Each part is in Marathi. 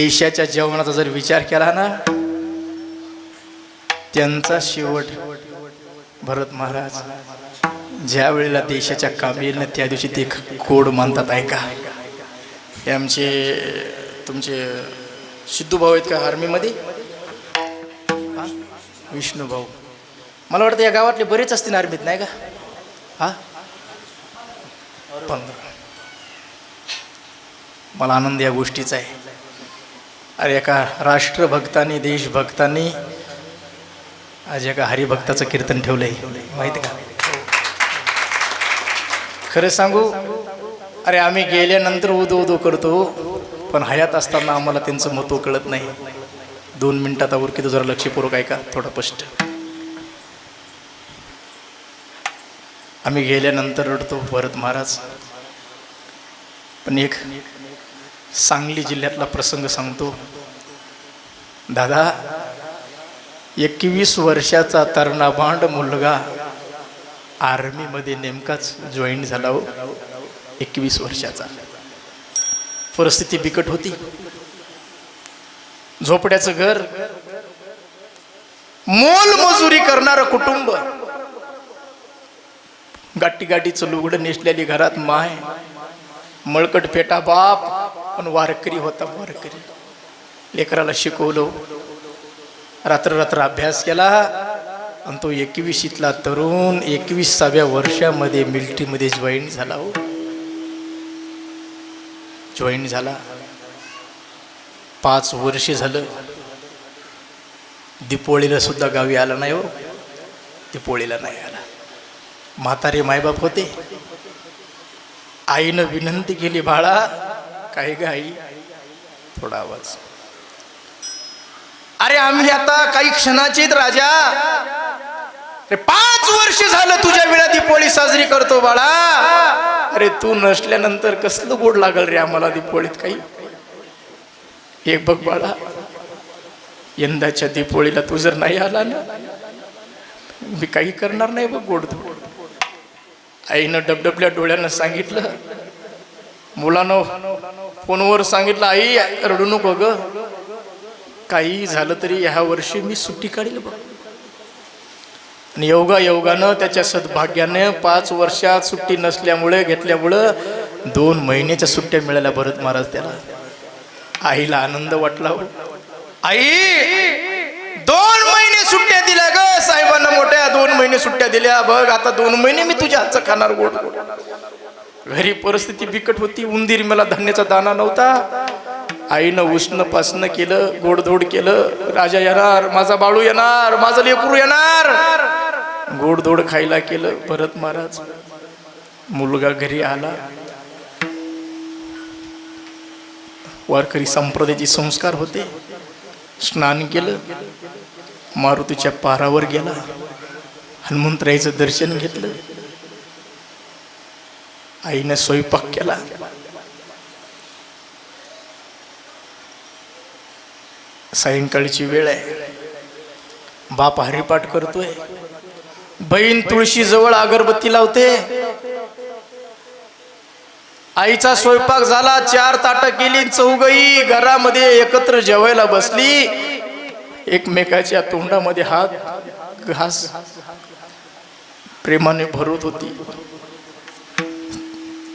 देशाच्या जेवणाचा जर विचार केला ना त्यांचा शेवट भरत महाराज ज्या वेळेला देशाच्या काबीलनं येईल ना त्या दिवशी ते कोड मानतात ऐका. हे आमचे तुमचे सिद्धू भाऊ आहेत का आर्मीमध्ये? विष्णू भाऊ. मला वाटतं या गावातले बरेच असतील आर्मीत नाही का? हा? पंधरा. मला आनंद या गोष्टीचा आहे. अरे एका राष्ट्रभक्तांनी देशभक्तांनी आज एका हरिभक्ताचं कीर्तन ठेवलंय. माहिती का? खरं सांगू अरे आम्ही गेल्यानंतर उदो उदो करतो पण हयात असताना आम्हाला त्यांचं महत्त्व कळत नाही. दोन मिनिटात की जरा लक्षपूर्वक ऐका थोडं स्पष्ट. आम्ही गेल्यानंतर रडतो भरत महाराज. पण एक सांगली जिल्ह्यातला प्रसंग सांगतो. दादा एकवीस वर्षाचा तरणाभांड मुलगा आर्मीमध्ये नेमकाच जॉईन झाला हो एकवीस वर्षाचा. परिस्थिती बिकट होती. झोपड्याचं घर मोल मजुरी करणारं कुटुंब. गाठी गाठीचं लुगडं नेसलेली घरात माय मळकट फेटा बाप पण वारकरी होता वारकरी. लेकराला शिकवलं. रात्र रात्र अभ्यास केला. आणि तो एकवीसीतला तरुण एकवीसाव्या वर्षामध्ये मिल्ट्रीमध्ये जॉईन झाला हो. जॉईन झाला. पाच वर्ष झालं. दीपोळीला सुद्धा गावी आला नाही हो. दीपोळीला नाही आला. म्हातारे मायबाप होते. आईनं विनंती केली बाळा काही गाई थोडा आवाज. अरे आम्ही आता काही क्षणाचीत राजा. अरे पाच वर्ष झालं तुझ्या वेळा दीपोळी साजरी करतो बाळा. अरे तू नसल्यानंतर कसलं गोड लागल रे आम्हाला दीपोळीत काही? एक बघ बाळा यंदाच्या दीपोळीला तू जर नाही आला ना मी काही करणार नाही बघ गोड धोड. आईनं डबडबल्या डोळ्यानं सांगितलं मुलानं फोनवर सांगितलं आई रडू नको ग. काही झालं तरी ह्या वर्षी मी सुट्टी काढील बघ आणि योगा योगानं त्याच्या सद्भाग्याने पाच वर्षात सुट्टी नसल्यामुळे घेतल्यामुळं दोन महिन्याच्या सुट्ट्या मिळाल्या भरत महाराज त्याला. आईला आनंद वाटला हो. आई दोन महिने सुट्ट्या दिल्या ग साहेबांना मोठ्या दोन महिने सुट्ट्या दिल्या. बघ आता दोन महिने मी तुझ्या हातचं खाणार गोड गोड. घरी परिस्थिती बिकट होती. उंदीर मला धान्याचा दाना नव्हता. आईनं उष्ण पासनं केलं गोडधोड केलं राजा येणार माझा बाळू येणार माझं लेकरू येणार. गोडधोड खायला केलं परत महाराज. मुलगा घरी आला. वारकरी संप्रदायाचे संस्कार होते. स्नान केलं. मारुतीच्या पारावर गेला. हनुमंतरायचं दर्शन घेतलं. आईनं स्वयंपाक केला. सायंकाळची वेळ आहे. बाप हरिपाठ करतोय. बहीण तुळशी जवळ अगरबत्ती लावते. आईचा स्वयंपाक झाला चार ताट केली चौगई घरामध्ये एकत्र जेवायला बसली. एकमेकाच्या तोंडामध्ये हात घास प्रेमाने भरत होती.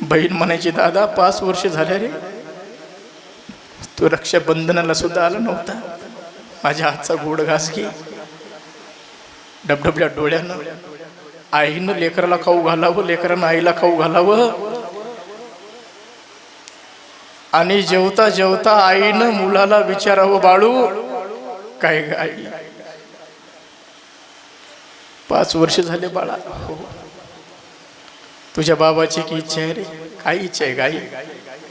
बहीण म्हणायची दादा पाच वर्ष झाले रे तो रक्षाबंधनाला सुद्धा आला नव्हता. माझ्या हातचा गोड घास घे. डबडबल्या डोळ्यानं आईनं लेकराला खाऊ घालावं लेकरानं आईला खाऊ घालावं. आणि जेवता जेवता आईनं मुलाला विचारावं बाळू काय आई? पाच वर्ष झाले बाळा हो. तुझ्या बाबाची की इच्छा आहे रे. काय इच्छा आहे गाई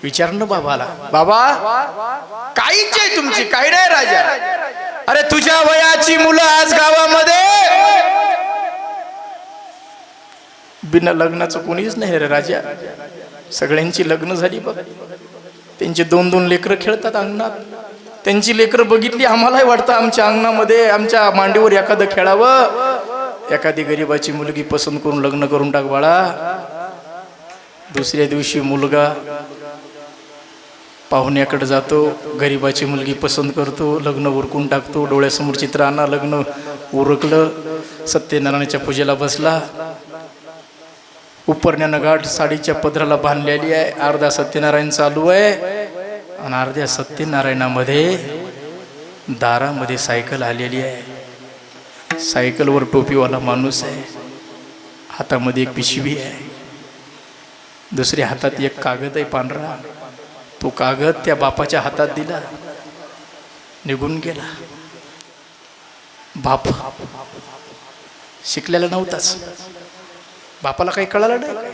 विचार बाबाला. बाबा काय इच्छा आहे तुमची काय नाही राजा. अरे तुझ्या वयाची मुलं आज गावामध्ये. बिना लग्नाचं कोणीच नाही रे राजा. सगळ्यांची लग्न झाली बघ. त्यांचे दोन दोन लेकरं खेळतात अंगणात. त्यांची लेकरं बघितली आम्हालाही वाटतं आमच्या अंगणामध्ये आमच्या मांडीवर एखादं खेळावं. एखादी गरीबाची मुलगी पसंत करून लग्न करून टाक बाळा. दुसऱ्या दिवशी मुलगा पाहुण्याकडे जातो गरिबाची मुलगी पसंत करतो लग्न उरकून टाकतो डोळ्यासमोर चित्र आणा लग्न उरकलं सत्यनारायणाच्या पूजेला बसला. उपरण्यानं गाठ साडीच्या पदराला बांधलेली आहे अर्धा सत्यनारायण चालू आहे आणि अर्ध्या सत्यनारायणामध्ये दारामध्ये सायकल आलेली आहे. सायकलवर टोपीवाला माणूस आहे हातामध्ये एक पिशवी आहे. दुसऱ्या हातात एक कागद आहे पांढरा. तो कागद त्या बापाच्या हातात दिला. निघून गेला. बाप शिकलेला नव्हताच. बापाला काही कळालं नाही.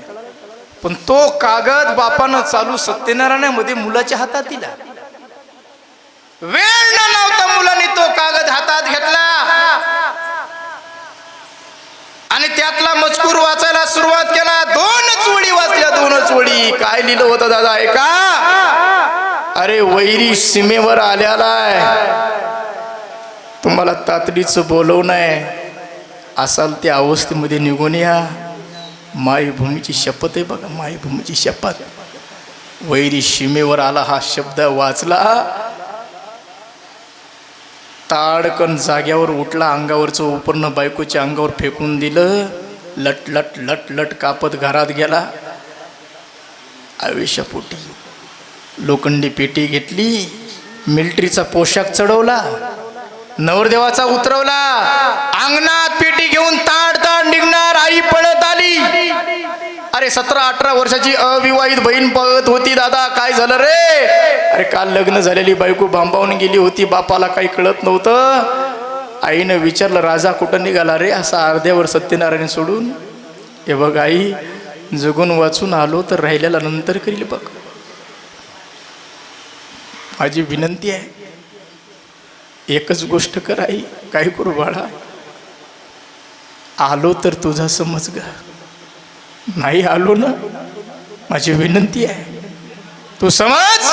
पण तो कागद बापानं चालू सत्यनारायणामध्ये मुलाच्या हातात दिला. वेळ न नव्हता मुलाने तो कागद हातात घेतला आणि त्यातला मजकूर वाचायला सुरुवात केला दोनच ओळी वाचल्या दोनच काय लिहिलं होतं दादा? ऐका. अरे वैरी सीमेवर आल्याला तुम्हाला तातडीचं बोलवणं आहे असाल त्या अवस्थेमध्ये निघून या. मायभूमीची शपथ आहे बघा मायभूमीची शपथ. वैरी सीमेवर आला हा शब्द वाचला. ताडकन जाग्यावर उठला अंगावरचं उपरणं बायकोच्या अंगावर फेकून दिलं. लट लट लट लट कापत घरात गेला. आयुष्यापोटी. लोखंडी पेटी घेतली मिलिटरीचा पोशाख चढवला नवरदेवाचा उतरवला अंगणात पेटी घेऊन ताड ताड निघणार आई पळत आली. अरे सतरा अठरा वर्षाची अविवाहित बहीण पळत होती दादा काय झालं रे? अरे काल लग्न झालेली बायको बांबावून गेली होती बापाला काही कळत नव्हतं. आईनं विचारलं राजा कुठं निघाला रे? असा अर्ध्यावर सत्यनारायण सोडून हे बघ आई जगून वाचून आलो तर राहिलेला नंतर करील बघ. माझी विनंती आहे एकच गोष्ट कर आई काय करू बाळा? आलो तर तुझा समज ग नाही आलो ना माझी विनंती आहे तू समज!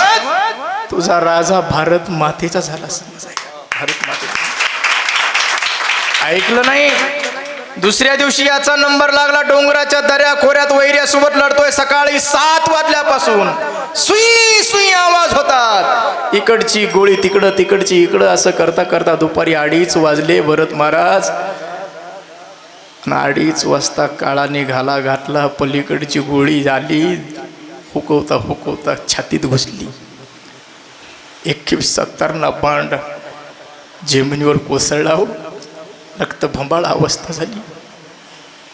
तुझा राजा भारत मातेचा झाला समज आहे. भारत मातेचा. ऐकलं नाही? दुसऱ्या दिवशी याचा नंबर लागला डोंगराच्या दऱ्या खोऱ्यात वैर्यासोबत लढतोय. सकाळी सात वाजल्यापासून सुई सुई आवाज होतात. इकडची गोळी तिकडं तिकडची इकडं असं करता करता दुपारी अडीच वाजले भरत महाराज. अडीच वाजता काळा निघाला घातला पलीकडची गोळी झाली. हुकवता हुकवता छातीत घुसली. एकवीस सत्तरना बांड जमिनीवर कोसळला हो. रक्तभंबाळ अवस्था झाली.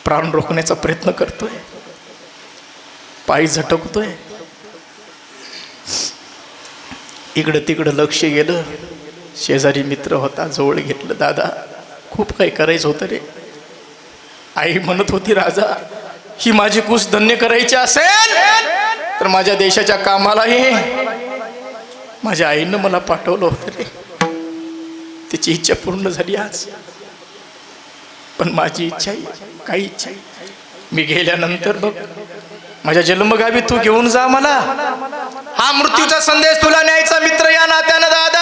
प्राण रोखण्याचा प्रयत्न करतोय. पाय झटकतोय. इकडं तिकडं लक्ष गेलं. शेजारी मित्र होता जवळ घेतलं. दादा खूप काही करायचं होतं रे? आई म्हणत होती राजा ही माझी कुस धन्य करायची असेल तर माझ्या देशाच्या कामालाही. माझ्या आईनं मला पाठवलं होतं रे. तिची इच्छा पूर्ण झाली आज. पण माझी इच्छा आहे काही इच्छा आहे. मी गेल्यानंतर बघ माझ्या जन्मगावी तू घेऊन जा मला. हा मृत्यूचा संदेश तुला न्यायचा मित्र या नात्यानं दादा.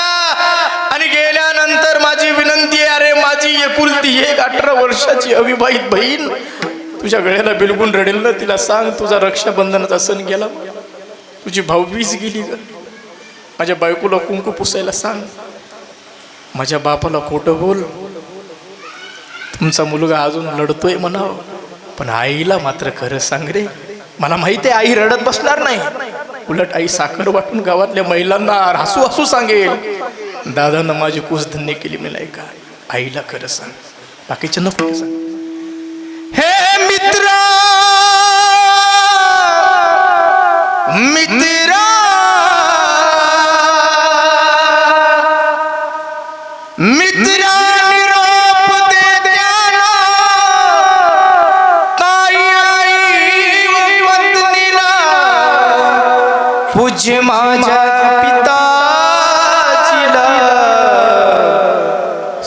आणि गेल्यानंतर माझी विनंती अरे माझी एकुलती एक अठरा वर्षाची अविवाहित बहीण तुझ्या गळ्याला बिलगून रडेल ना तिला सांग तुझा रक्षाबंधनाचा सण गेला. तुझी भाऊबीज गेली ग. माझ्या बायकोला कुंकू पुसायला सांग. माझ्या बापाला खोटं बोल. तुमचा मुलगा अजून लढतोय म्हणावं. पण आईला मात्र खरं सांग रे मला माहिती आहे आई रडत बसणार नाही. उलट आई साखर वाटून गावातल्या महिलांना हसू हसू सांगेल. दादानं माझी कुस धन्य केली मी नाही का? आईला खरं सांग. बाकीच्या नको सांग. हे मित्र! मित्र!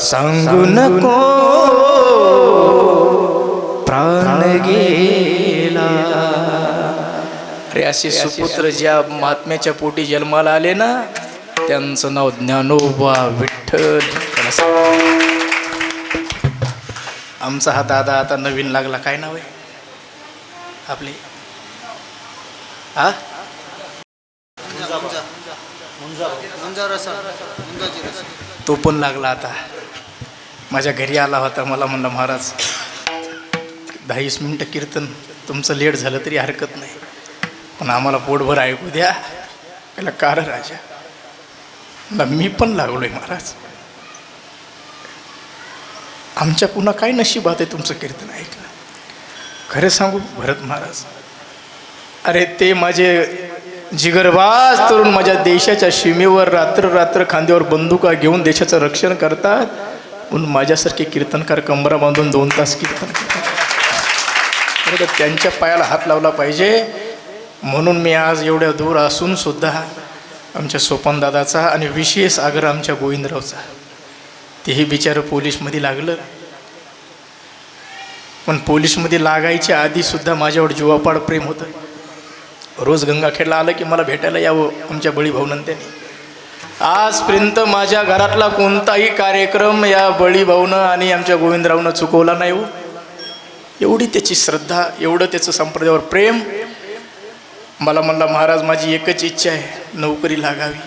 सांगू नको. प्राण गेला. अरे असे सुपुत्र ज्या महात्म्याच्या पोटी जन्माला आले ना त्यांचं नाव ज्ञानोबा विठ्ठल. आमचा हा दादा आता नवीन लागला. काय नाव आहे? आपले? हा? तो पण लागला आता. माझ्या घरी आला होता मला म्हणलं महाराज दहावीस मिनटं कीर्तन तुमचं लेट झालं तरी हरकत नाही. पण आम्हाला पोटभर ऐकू द्या त्याला कार राजा. ना मी पण लागलो आहे महाराज. आमच्या पुन्हा काय नशिबात आहे तुमचं कीर्तन ऐकलं खरं सांगू भरत महाराज अरे ते माझे जिगरबाज तरुण माझ्या देशाच्या सीमेवर रात्र रात्र खांद्यावर बंदुका घेऊन देशाचं रक्षण करतात. म्हणून माझ्यासारखे कीर्तनकार कंबरा बांधून दोन तास कीर्तन करतात. त्यांच्या पायाला हात लावला पाहिजे. म्हणून मी आज एवढ्या दूर असून सुद्धा आमच्या सोपन दादाचा आणि विशेष आग्रह आमच्या गोविंदरावचा. तेही बिचारं पोलीसमध्ये लागलं. पण पोलीसमध्ये लागायच्या आधीसुद्धा माझ्यावर जीवापाड प्रेम होतं. रोज गंगाखेडला आलं की मला भेटायला यावं आमच्या बळी भाऊनंत्याने आजपर्यंत माझ्या घरातला कोणताही कार्यक्रम या बळीभाऊनं आणि आमच्या गोविंदरावनं चुकवला नाही हो. एवढी त्याची श्रद्धा एवढं त्याचं संप्रदायावर प्रेम. मला म्हणला महाराज माझी एकच इच्छा आहे नोकरी लागावी.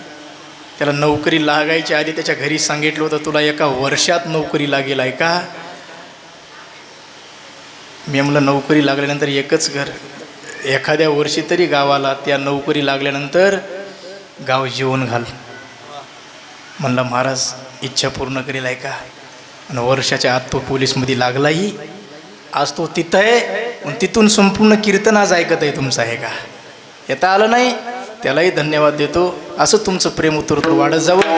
त्याला नोकरी लागायच्या आधी त्याच्या घरी सांगितलं होतं तुला एका वर्षात नोकरी लागेल आहे का मी म्हणलं नोकरी लागल्यानंतर एकच घर. एखाद्या वर्षी तरी गावाला त्या नोकरी लागल्यानंतर गाव जेवण घाल. म्हणलं महाराज इच्छा पूर्ण करेल आहे का? आणि वर्षाच्या आत तो पोलीसमध्ये लागलाही. आज तो तिथं आहे पण तिथून संपूर्ण कीर्तन आज ऐकत आहे तुमचं आहे का? येता आलं नाही? त्यालाही धन्यवाद देतो. असं तुमचं प्रेम उत्तर वाढत जावं.